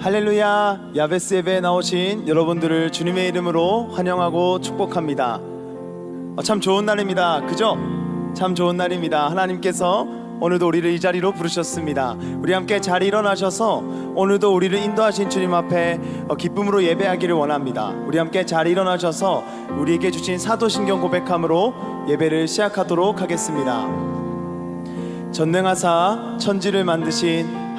할렐루야. 야베스 예배에 나오신 여러분들을 주님의 이름으로 환영하고 축복합니다. 어, 참 좋은 날입니다. 그죠? 참 좋은 날입니다. 하나님께서 오늘도 우리를 이 자리로 부르셨습니다. 우리 함께 자리 일어나셔서 오늘도 우리를 인도하신 주님 앞에 어, 기쁨으로 예배하기를 원합니다. 우리 함께 자리 일어나셔서 우리에게 주신 사도신경 고백함으로 예배를 시작하도록 하겠습니다. 전능하사 천지를 만드신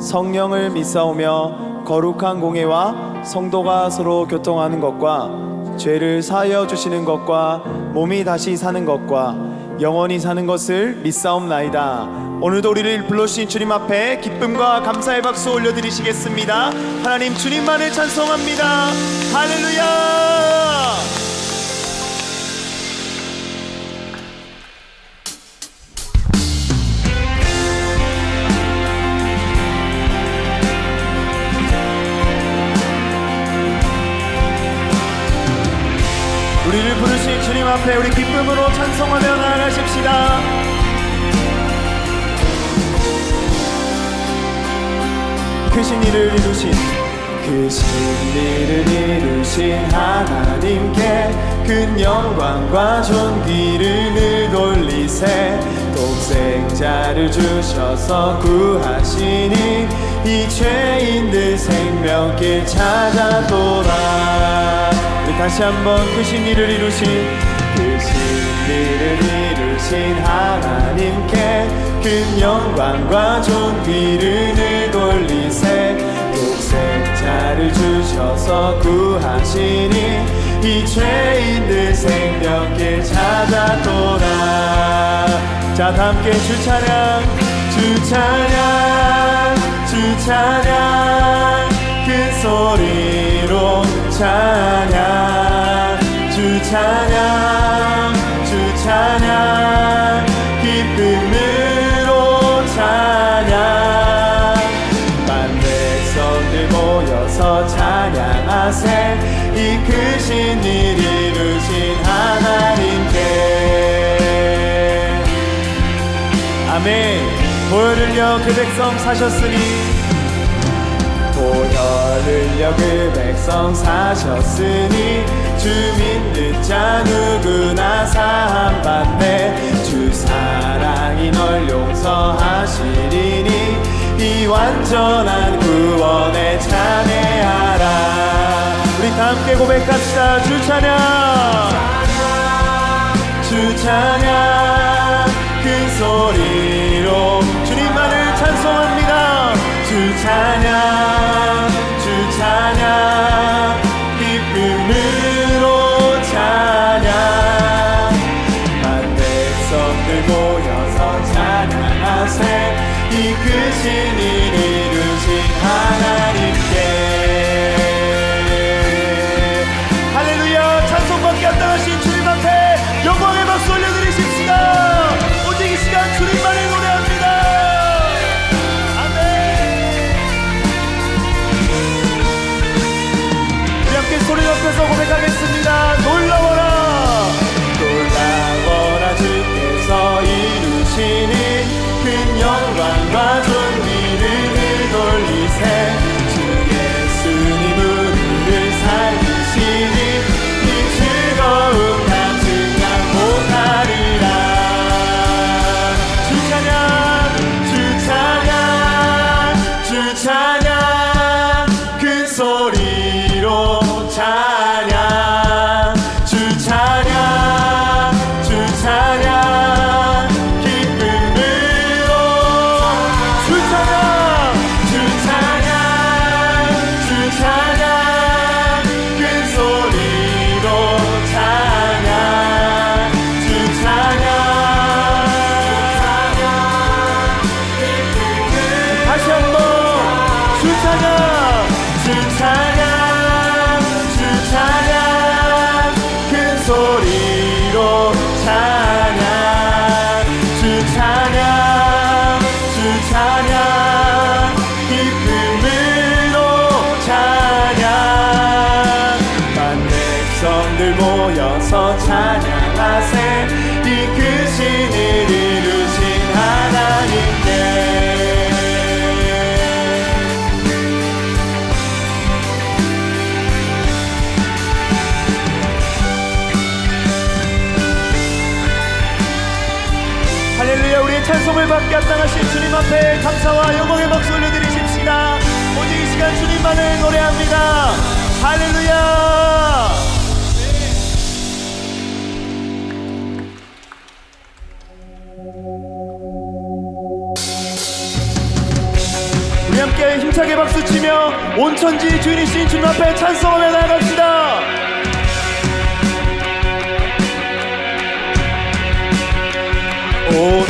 성령을 믿사오며 거룩한 공예와 성도가 서로 교통하는 것과 죄를 사하여 주시는 것과 몸이 다시 사는 것과 영원히 사는 것을 믿사옵나이다. 오늘도 우리를 불러주신 주님 앞에 기쁨과 감사의 박수 올려드리시겠습니다. 하나님 주님만을 찬송합니다. 할렐루야 주님 앞에 우리 기쁨으로 찬송하며 나아가십시다. 크신 일을 이루신 크신 일을 이루신 하나님께 큰 영광과 존귀를 늘 돌리세 독생자를 주셔서 구하시니 이 죄인들 생명길 찾아도라 우리 다시 한번 크신 일을 이루신 이루신 하나님께 큰 영광과 존귀를 늘 돌리세. 독생자를 주셔서 구하시니 이 죄인들 생명길 찾아도라 자다 함께 주 찬양 주 찬양 주 찬양. 큰 소리로 찬양 주 찬양. 주 찬양 기쁨으로 찬양. 만 백성들 모여서 찬양하세. 이 크신 일 이루신 하나님께. 아멘. 보혈을 흘려 그 백성 사셨으니. 보혈 흘려 그 백성 사셨으니 주 믿는 자 누구나 사함받네. 주 사랑이 널 용서하시리니 이 완전한 구원에 찬양하라 우리 다 함께 고백합시다. 주 찬양. 주 찬양. 큰 소리로 주님만을 찬송합니다. 주 찬양. 주 찬양 이 크신 일 이루 감사와 영광의 박수 올려드리십시다. 오직 이 시간 주님만을 노래합니다. 할렐루야! 우리 함께 힘차게 박수 치며 온천지 주인이신 주님 앞에 찬송하며 나아갑시다. 오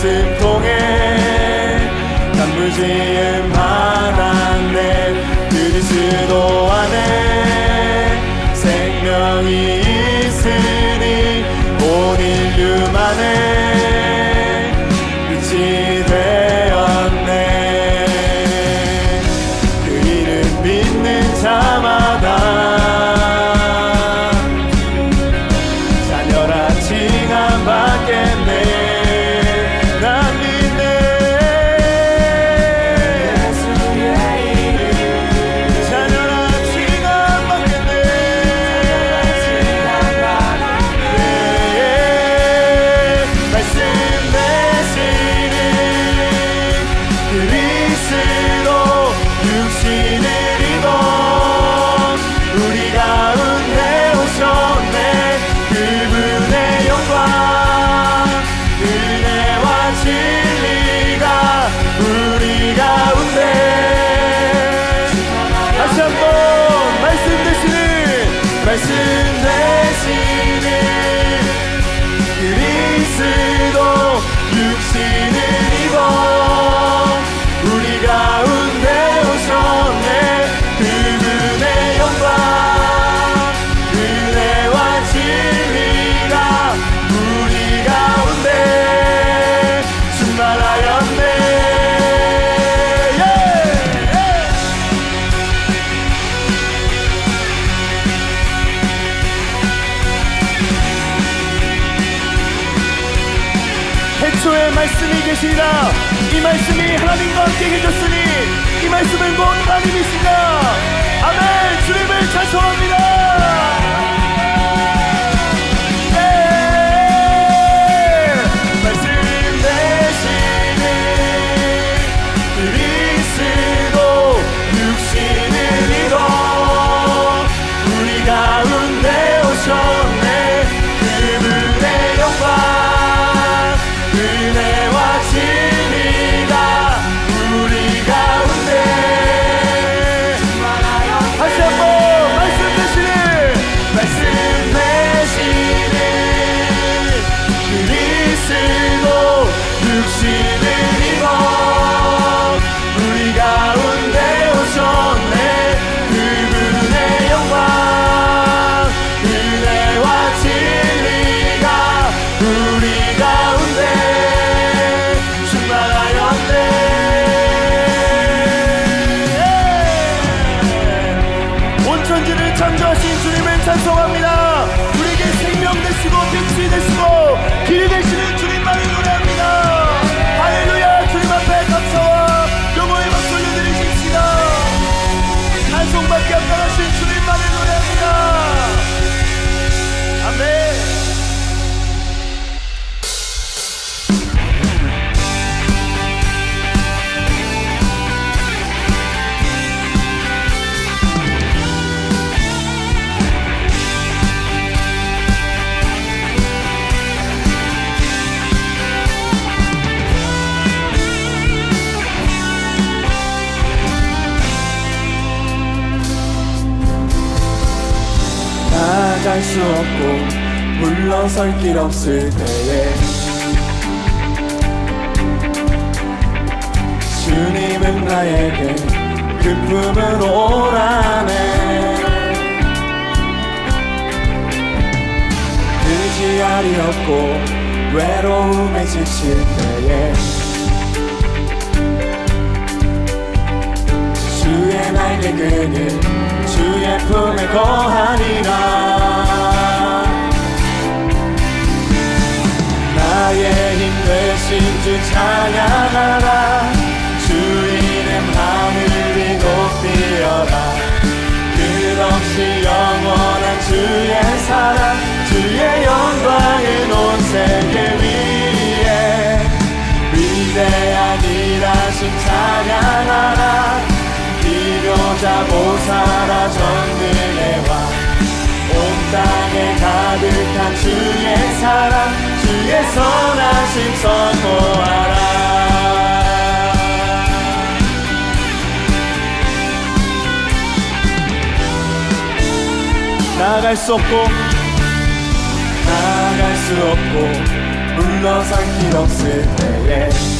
말씀 통해 난 무지의 말. 계시니라 이 말씀이 하나님과 함께 해줬으니 이 말씀은 곧 하나님이시다. 아멘. 주님을 찬송합니다. 인정합니다. 수 없고 물러설 길 없을 때에 주님은 나에게 그 품으로 오라네. 의지하리 없고 외로움에 지칠 때에 주의 날개 그늘 품에 거하리라. 나의 힘 되신 주 찬양하라 자 보사라 전능의 왕온 땅에 가득한 주의 사랑 주의 선하심 선포하라. 나아갈 수 없고 나아갈 수 없고 물러설 길 없을 때에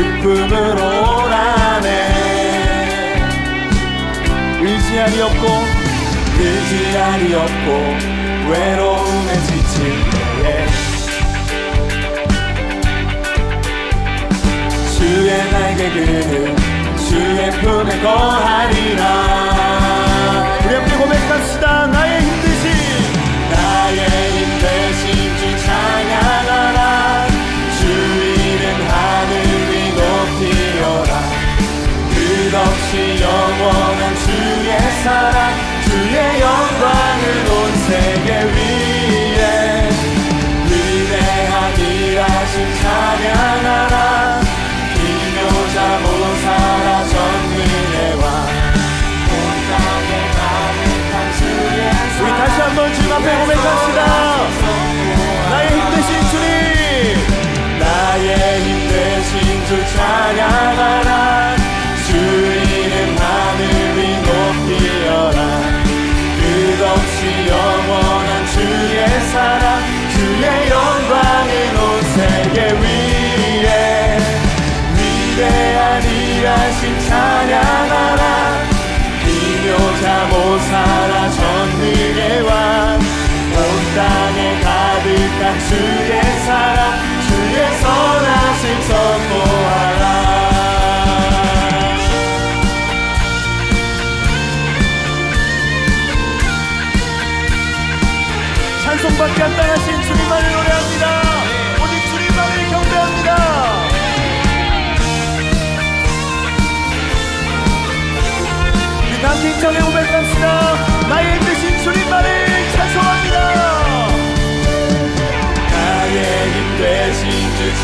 그 품으로 오라네. 의지할이 없고 의지할이 없고 외로움에 지칠 때에. 주의 날개 그는 주의 품에 거하리라. 우리 함께 고백합시다. 나의 끝없이 영원한 주의 사랑 주의 영광을 온 세계 위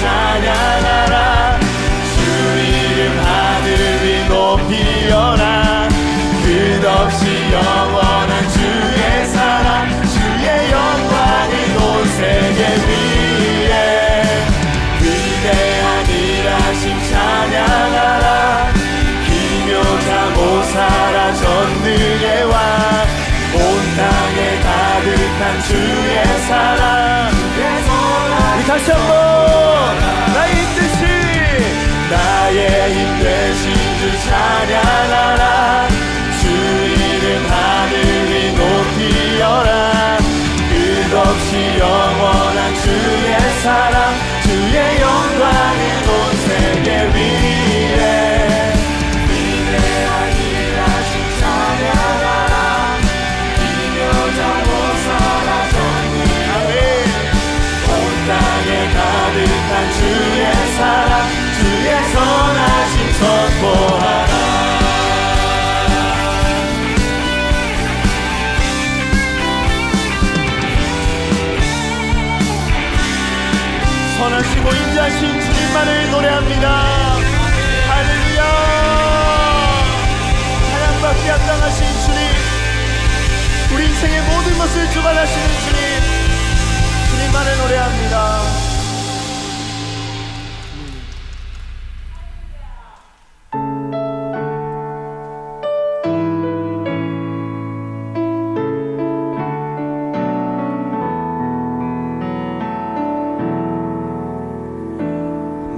찬양하라. 주 이름 하늘 위 높이어라 끝없이 영원한 주의 사랑 주의 영광이 온 세계 위에. 위대한 일하심 찬양하라. 기묘자 모사라 전능의 왕온 땅에 가득한 주의 사랑. 우리 다시 한번 영원한 주의 사랑 주의 영광은 찬양을 노래합니다.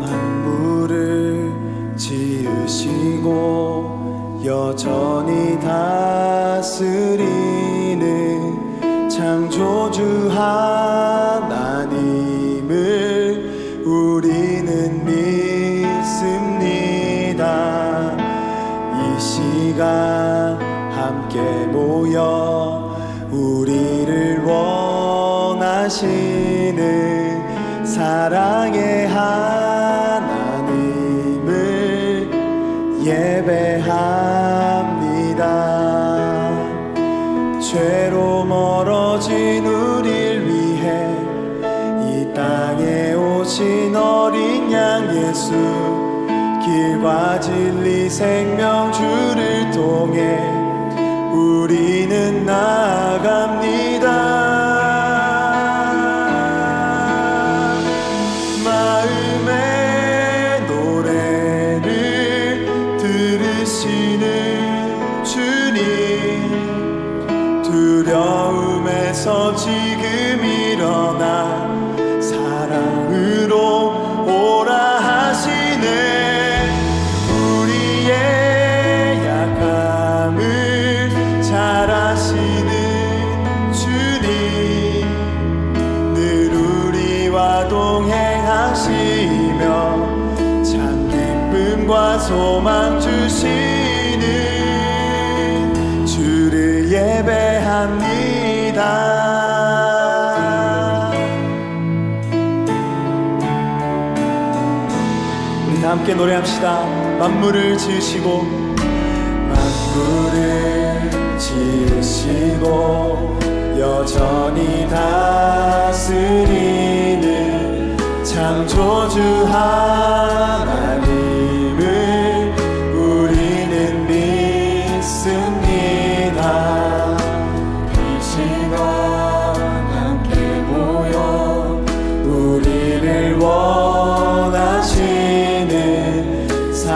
만물을 지으시고 여전히 다스리는 조주 하나님을 우리는 믿습니다. 이 시간 함께 모여 우리를 원하시는 사랑의 길과 진리 생명 주를 통해 우리는 나아갑니다. 나 소망 주시는 주를 예배합니다. 우리 다 함께 노래합시다. 만물을 지으시고 만물을 지으시고 여전히 다스리는 창조주 하나님.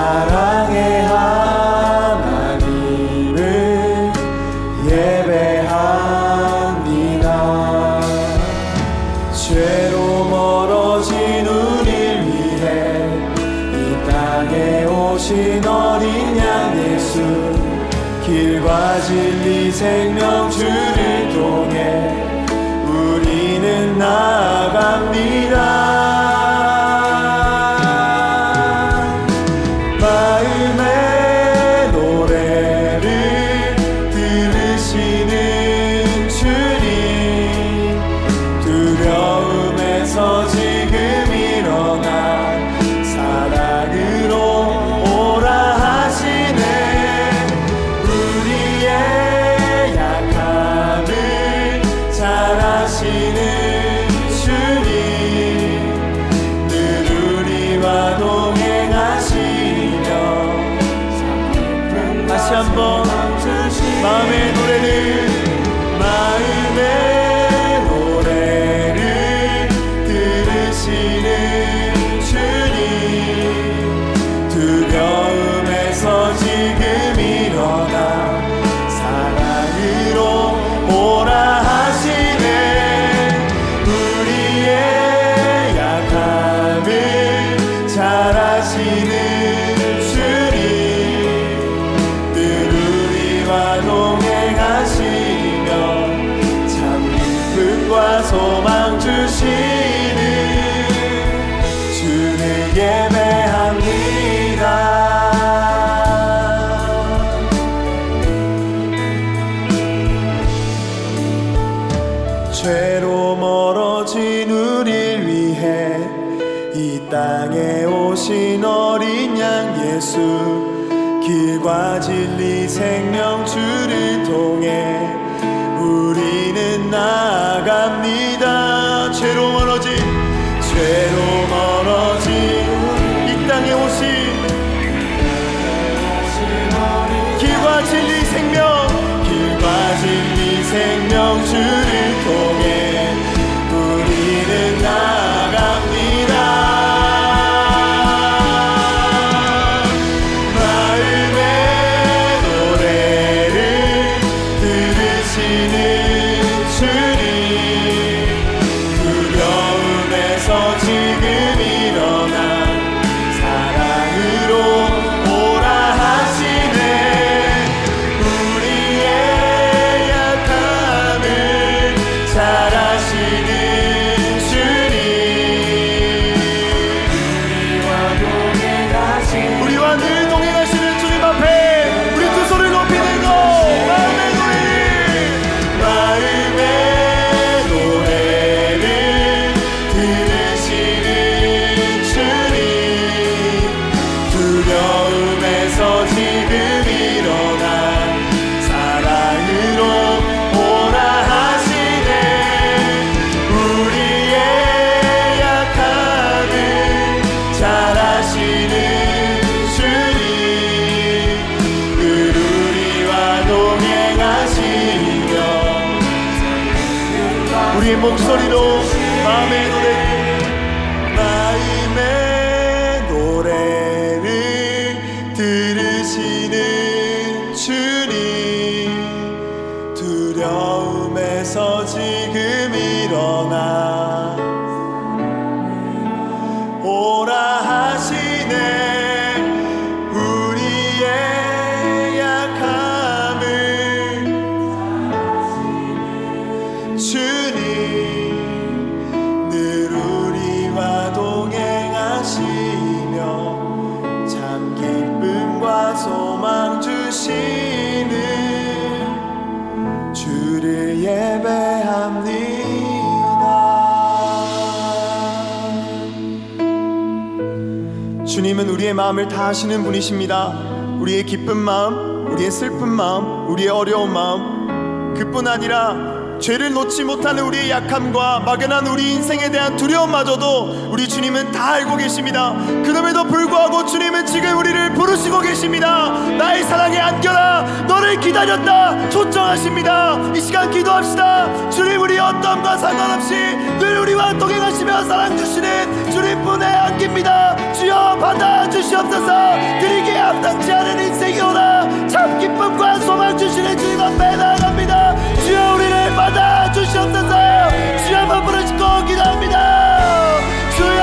Sarah. Money. 우리의 마음을 다 아시는 분이십니다. 우리의 기쁜 마음, 우리의 슬픈 마음, 우리의 어려운 마음, 그뿐 아니라 죄를 놓지 못하는 우리의 약함과 막연한 우리 인생에 대한 두려움마저도 우리 주님은 다 알고 계십니다. 그럼에도 불구하고 주님은 지금 우리를 부르시고 계십니다. 나의 사랑에 안겨라. 너를 기다렸다. 초청하십니다. 이 시간 기도합시다. 주님 우리 어떤과 상관없이 늘 우리와 동행하시며 사랑 주시는 주님뿐에 안깁니다. 주여 받아 주시옵소서. 드리기에 합당치 않은 인생이 오라. 참 기쁨과 소망 주시는 주님 앞에 나 받아 주시옵소서. 주여 한번 부르짖고 기도합니다. 주여!